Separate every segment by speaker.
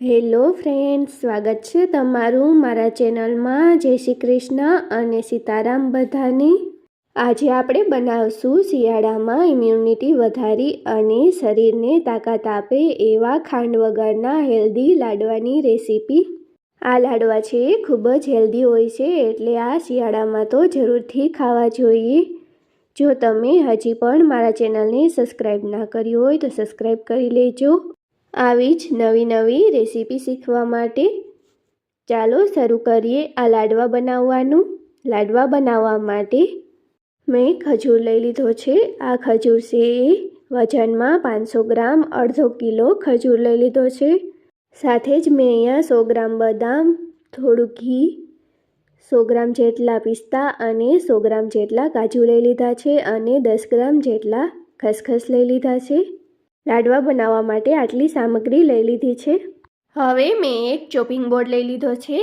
Speaker 1: Hello friends, સ્વાગત છે તમારું મારા ચેનલમાં. જય શ્રી કૃષ્ણ અને સીતારામ બધાની. આજે આપણે બનાવશું શિયાળામાં ઇમ્યુનિટી વધારી અને શરીરને તાકાત આપે એવા ખાંડ વગરના હેલ્ધી લાડવાની રેસીપી આ લાડવા છે એ ખૂબ જ હેલ્ધી હોય છે, એટલે આ શિયાળામાં તો જરૂરથી ખાવા જોઈએ. જો તમે હજી પણ મારા ચેનલને સબસ્ક્રાઈબ ના કર્યું હોય તો સબસ્ક્રાઈબ કરી લેજો. આવી જ નવી નવી રેસીપી શીખવા માટે ચાલો શરૂ કરીએ આ લાડવા બનાવવાનું. લાડવા બનાવવા માટે મેં ખજૂર લઈ લીધો છે. આ ખજૂર છે એ વજનમાં પાંચસો ગ્રામ અડધો કિલો ખજૂર લઈ લીધો છે. સાથે જ મેં અહીંયા સો ગ્રામ બદામ, થોડું ઘી, સો ગ્રામ જેટલા પિસ્તા અને સો ગ્રામ જેટલા કાજુ લઈ લીધા છે અને દસ ગ્રામ જેટલા ખસખસ લઈ લીધા છે. લાડવા બનાવવા માટે આટલી સામગ્રી લઈ લીધી છે. હવે મેં એક ચોપિંગ બોર્ડ લઈ લીધો છે.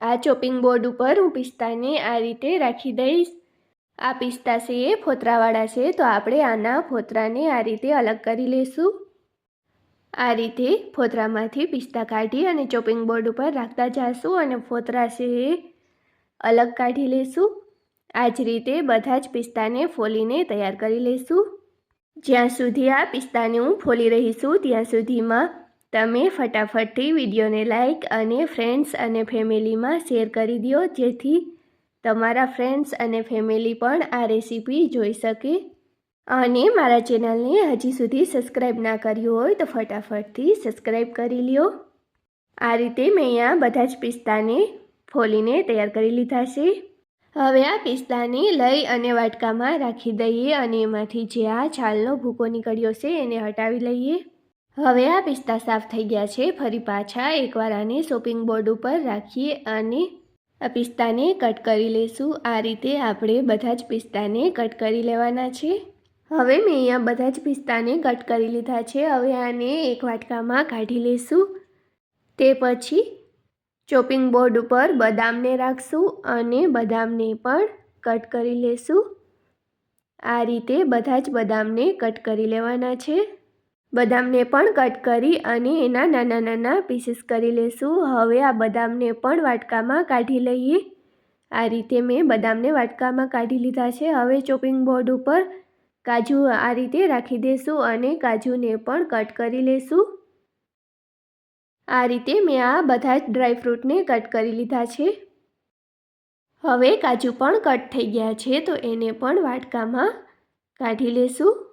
Speaker 1: આ ચોપિંગ બોર્ડ ઉપર હું પિસ્તાને આ રીતે રાખી દઈશ. આ પિસ્તા છે એ ફોતરાવાળા છે, તો આપણે આના ફોતરાને આ રીતે અલગ કરી લઈશું આ રીતે ફોતરામાંથી પિસ્તા કાઢી અને ચોપિંગ બોર્ડ ઉપર રાખતા જઈશું અને ફોતરા છે એ અલગ કાઢી લઈશું આ જ રીતે બધા જ પિસ્તાને ફોલીને તૈયાર કરી લઈશું જ્યાં સુધી આ પિસ્તાને હું ફોલી રહીશું ત્યાં સુધીમાં તમે ફટાફટથી વિડીયોને લાઇક અને ફ્રેન્ડ્સ અને ફેમિલીમાં શેર કરી દો જેથી તમારા ફ્રેન્ડ્સ અને ફેમિલી પણ આ રેસીપી જોઈ શકે. અને મારા ચેનલને હજી સુધી સબસ્ક્રાઈબ ના કર્યું હોય તો ફટાફટથી સબસ્ક્રાઈબ કરી લ્યો. આ રીતે મેં અહીંયા બધા જ પિસ્તાને ફોલીને તૈયાર કરી લીધા છે. હવે આ પિસ્તાને લઈ અને વાટકામાં રાખી દઈએ અને એમાંથી જે આ છાલનો ભૂકો નીકળ્યો છે એને હટાવી લઈએ. હવે આ પિસ્તા સાફ થઈ ગયા છે. ફરી પાછા એકવાર આને શોપિંગ બોર્ડ ઉપર રાખીએ અને આ પિસ્તાને કટ કરી લઈશું આ રીતે આપણે બધા જ પિસ્તાને કટ કરી લેવાના છે. હવે મેં અહીંયા બધા જ પિસ્તાને કટ કરી લીધા છે. હવે આને એક વાટકામાં કાઢી લઈશું તે પછી ચોપિંગ બોર્ડ ઉપર બદામને રાખશું અને બદામને પણ કટ કરી લેશું. આ રીતે બધા જ બદામને કટ કરી લેવાના છે. બદામને પણ કટ કરી અને એના નાના નાના પીસીસ કરી લેશું. હવે આ બદામને પણ વાટકામાં કાઢી લઈએ. આ રીતે મેં બદામને વાટકામાં કાઢી લીધા છે. હવે ચોપિંગ બોર્ડ ઉપર કાજુ આ રીતે રાખી દઈશું અને કાજુને પણ કટ કરી લેશું. આ રીતે મેં આ બધા જ ડ્રાયફ્રૂટને કટ કરી લીધા છે. હવે કાજુ પણ કટ થઈ ગયા છે, તો એને પણ વાટકામાં કાઢી લેશું.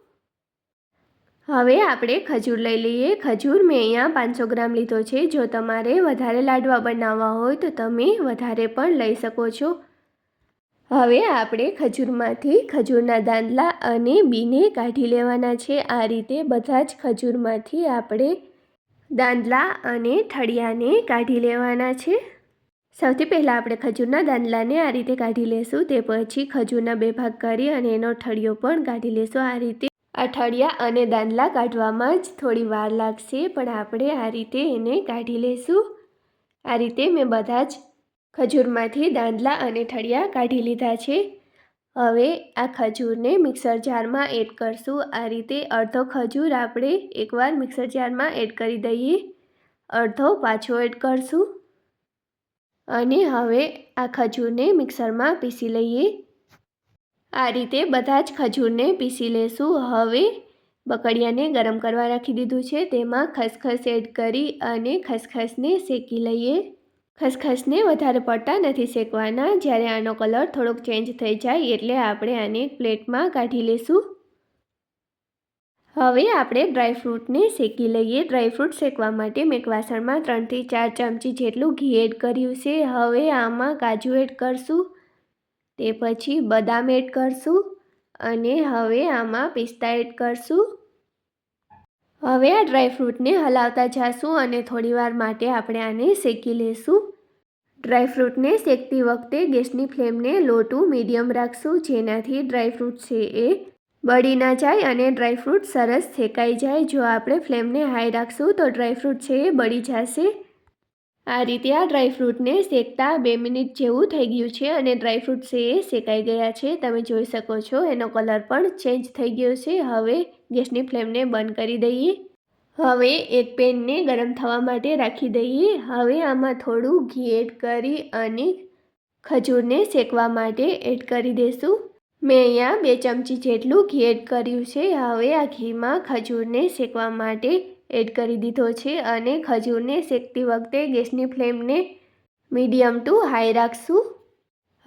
Speaker 1: હવે આપણે ખજૂર લઈ લઈએ. ખજૂર મેં અહીંયા પાંચસો ગ્રામ લીધો છે. જો તમારે વધારે લાડવા બનાવવા હોય તો તમે વધારે પણ લઈ શકો છો. હવે આપણે ખજૂરમાંથી ખજૂરના દાંડલા અને બીને કાઢી લેવાના છે. આ રીતે બધા જ ખજૂરમાંથી આપણે દાંડલા અને ઠળિયાને કાઢી લેવાના છે. સૌથી પહેલાં આપણે ખજૂરના દાંડલાને આ રીતે કાઢી લેશું. તે પછી ખજૂરના બે ભાગ કરી અને એનો ઠળિયો પણ કાઢી લેશું. આ રીતે આ ઠળિયા અને દાંડલા કાઢવામાં જ થોડી વાર લાગશે, પણ આપણે આ રીતે એને કાઢી લેશું. આ રીતે મેં બધા જ ખજૂરમાંથી દાંડલા અને ઠળિયા કાઢી લીધા છે. હવે આ ખજૂરને મિક્સર જારમાં એડ કરશું. આ રીતે અડધો ખજૂર આપણે એકવાર મિક્સર જારમાં એડ કરી દઈએ. અડધો પાછો એડ કરશું. અને હવે આ ખજૂરને મિક્સરમાં પીસી લઈએ. આ રીતે બધા જ ખજૂરને પીસી લેશું. હવે બકડિયાને ગરમ કરવા રાખી દીધું છે. તેમાં ખસખસ એડ કરી અને ખસખસને શેકી લઈએ. ખસખસને વધારે પડતા નથી શેકવાના. જ્યારે આનો કલર થોડોક ચેન્જ થઈ જાય એટલે આપણે આને પ્લેટમાં કાઢી લેશું. હવે આપણે ડ્રાયફ્રૂટને શેકી લઈએ. ડ્રાયફ્રૂટ શેકવા માટે મેં વાસણમાં ત્રણથી ચાર ચમચી જેટલું ઘી એડ કર્યું છે. હવે આમાં કાજુ એડ કરશું, તે પછી બદામ એડ કરશું અને હવે આમાં પિસ્તા એડ કરશું. હવે આ ડ્રાયફ્રૂટને હલાવતા જઈશું અને થોડીવાર માટે આપણે આને શેકી લઈશું ડ્રાયફ્રૂટને શેકતી વખતે ગેસની ફ્લેમને લો ટુ મીડિયમ રાખશું, જેનાથી ડ્રાયફ્રૂટ છે એ બળી ના જાય અને ડ્રાયફ્રૂટ સરસ શેકાઈ જાય. જો આપણે ફ્લેમને હાઈ રાખશું તો ડ્રાયફ્રૂટ છે એ બળી જશે. આ રીતે આ ડ્રાયફ્રૂટને શેકતા બે મિનિટ જેવું થઈ ગયું છે અને ડ્રાયફ્રૂટ છે એ શેકાઈ ગયા છે. તમે જોઈ શકો છો એનો કલર પણ ચેન્જ થઈ ગયો છે. હવે ગેસની ફ્લેમને બંધ કરી દઈએ. હવે એક પેનને ગરમ થવા માટે રાખી દઈએ. હવે આમાં થોડું ઘી એડ કરી અને ખજૂરને શેકવા માટે એડ કરી દઈશું મેં અહીંયા બે ચમચી જેટલું ઘી એડ કર્યું છે. હવે આ ઘીમાં ખજૂરને શેકવા માટે એડ કરી દીધો છે અને ખજૂરને શેકતી વખતે ગેસની ફ્લેમને મીડિયમ ટુ હાઈ રાખશું.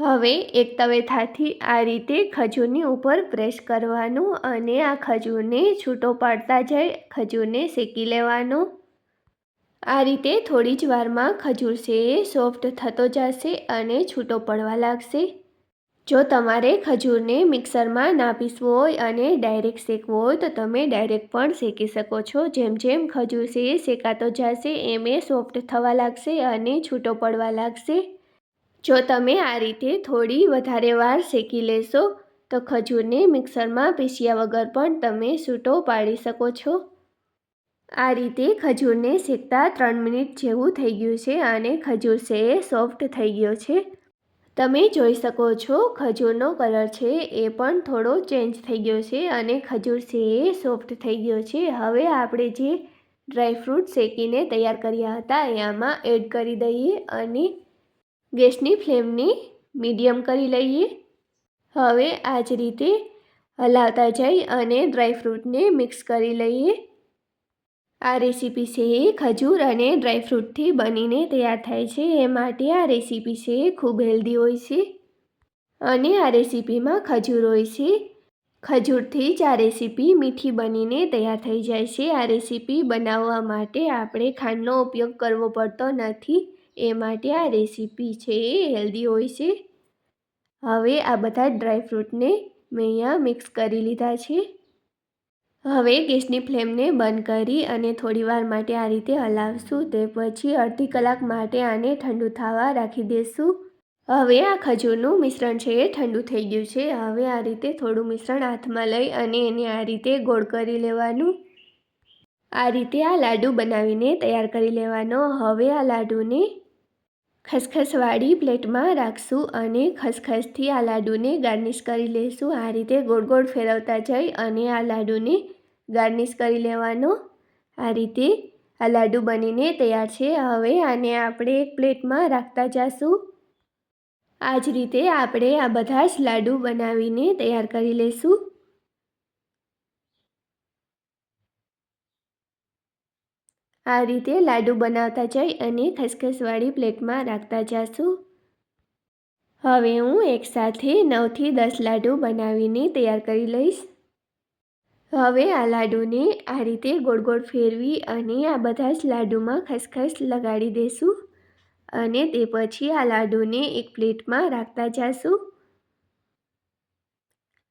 Speaker 1: હવે એક તવેથાથી આ રીતે ખજૂરની ઉપર પ્રેસ કરવાનું અને આ ખજૂરને છૂટો પાડતા જાય ખજૂરને શેકી લેવાનો. આ રીતે થોડી જ વારમાં ખજૂર છે એ સોફ્ટ થતો જશે અને છૂટો પડવા લાગશે. જો તમારે ખજૂરને મિક્સરમાં ના પીસવો હોય અને ડાયરેક્ટ શેકવો હોય તો તમે ડાયરેક્ટ પણ શેકી શકો છો. જેમ જેમ ખજૂર છે એ શેકાતો જશે, એમ એ સોફ્ટ થવા લાગશે અને છૂટો પડવા લાગશે. જો તમે આ રીતે થોડી વધારે વાર શેકી લેશો, તો ખજૂરને મિક્સરમાં પીસ્યા વગર પણ તમે છૂટો પાડી શકો છો. આ રીતે ખજૂરને શેકતા ત્રણ મિનિટ જેવું થઈ ગયું છે અને ખજૂર છે એ સોફ્ટ થઈ ગયો છે. તમે જોઈ શકો છો, ખજૂરનો કલર છે એ પણ થોડો ચેન્જ થઈ ગયો છે અને ખજૂર છે એ સોફ્ટ થઈ ગયો છે. હવે આપણે જે ડ્રાયફ્રૂટ શેકીને તૈયાર કર્યા હતા એ આમાં એડ કરી દઈએ અને ગેસની ફ્લેમની મીડિયમ કરી લઈએ. હવે આ જ રીતે હલાવતા જઈ અને ડ્રાયફ્રૂટને મિક્સ કરી લઈએ. આ રેસીપી છે એ ખજૂર અને ડ્રાયફ્રૂટથી બનીને તૈયાર થાય છે. એ માટે આ રેસીપી છે એ ખૂબ હેલ્ધી હોય છે અને આ રેસીપીમાં ખજૂર હોય છે. ખજૂરથી જ આ રેસીપી મીઠી બનીને તૈયાર થઈ જાય છે. આ રેસીપી બનાવવા માટે આપણે ખાંડનો ઉપયોગ કરવો પડતો નથી. એ માટે આ રેસીપી છે એ હેલ્ધી હોય છે. હવે આ બધા ડ્રાયફ્રૂટને મેં અહીંયા મિક્સ કરી લીધા છે. હવે ગેસની ફ્લેમને બંધ કરી અને થોડીવાર માટે આ રીતે હલાવશું. તે પછી અડધી કલાક માટે આને ઠંડુ થવા રાખી દઈશું હવે આ ખજૂરનું મિશ્રણ છે એ ઠંડુ થઈ ગયું છે. હવે આ રીતે થોડું મિશ્રણ હાથમાં લઈ અને એને આ રીતે ગોળ કરી લેવાનું. આ રીતે આ લાડુ બનાવીને તૈયાર કરી લેવાનો. હવે આ લાડુને ખસખસવાળી પ્લેટમાં રાખશું અને ખસખસથી આ લાડુને ગાર્નિશ કરી લઈશું આ રીતે ગોળ ગોળ ફેરવતા જઈ અને આ લાડુને ગાર્નિશ કરી લેવાનો. આ રીતે આ લાડુ બનીને તૈયાર છે. હવે આને આપણે એક પ્લેટમાં રાખતા જઈશું આ જ રીતે આપણે આ બધા જ લાડુ બનાવીને તૈયાર કરી લઈશું આ રીતે લાડુ બનાવતા જઈ અને ખસખસવાળી પ્લેટમાં રાખતા જઈશું હવે હું એકસાથે નવથી દસ લાડુ બનાવીને તૈયાર કરી લઈશ. હવે આ લાડુને આ રીતે ગોળ ગોળ ફેરવી અને આ બધા જ લાડુમાં ખસખસ લગાડી દઈશું અને તે પછી આ લાડુને એક પ્લેટમાં રાખતા જઈશું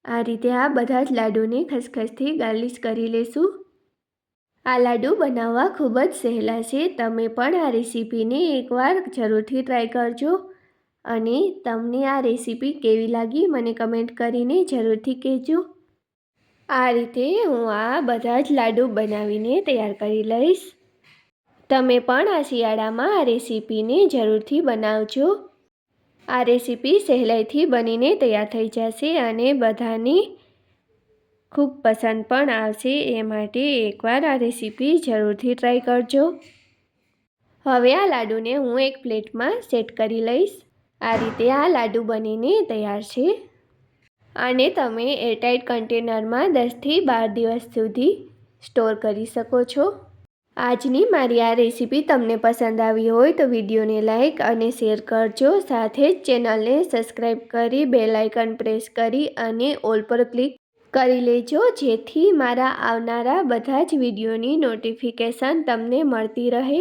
Speaker 1: આ રીતે આ બધા જ લાડુને ખસખસથી ગાર્લિશ કરી લઈશું આ લાડુ બનાવવા ખૂબ જ સહેલા છે. તમે પણ આ રેસીપીને એકવાર જરૂરથી ટ્રાય કરજો. અને તમને આ રેસીપી કેવી લાગી મને કમેન્ટ કરીને જરૂરથી કહેજો. આ રીતે હું આ બધા જ લાડુ બનાવીને તૈયાર કરી લઈશ. તમે પણ આ શિયાળામાં આ રેસીપીને જરૂરથી બનાવજો. આ રેસીપી સહેલાઈથી બનીને તૈયાર થઈ જશે અને બધાની ખૂબ પસંદ પણ આવશે એ માટે એકવાર આ રેસીપી જરૂરથી ટ્રાય કરજો. હવે આ લાડુને હું એક પ્લેટમાં સેટ કરી લઈશ. આ રીતે આ લાડુ બનીને તૈયાર છે. આને તમે એરટાઇટ કન્ટેનરમાં દસથી બાર દિવસ સુધી સ્ટોર કરી શકો છો. આજની મારી આ રેસીપી તમને પસંદ આવી હોય તો વિડીયોને લાઇક અને શેર કરજો. સાથે જ ચેનલને સબસ્ક્રાઈબ કરી બેલ આઇકન પ્રેસ કરી અને ઓલ પર ક્લિક કરી લેજો જેથી મારા આવનારા બધા જ વિડીયોની નોટિફિકેશન તમને મળતી રહે.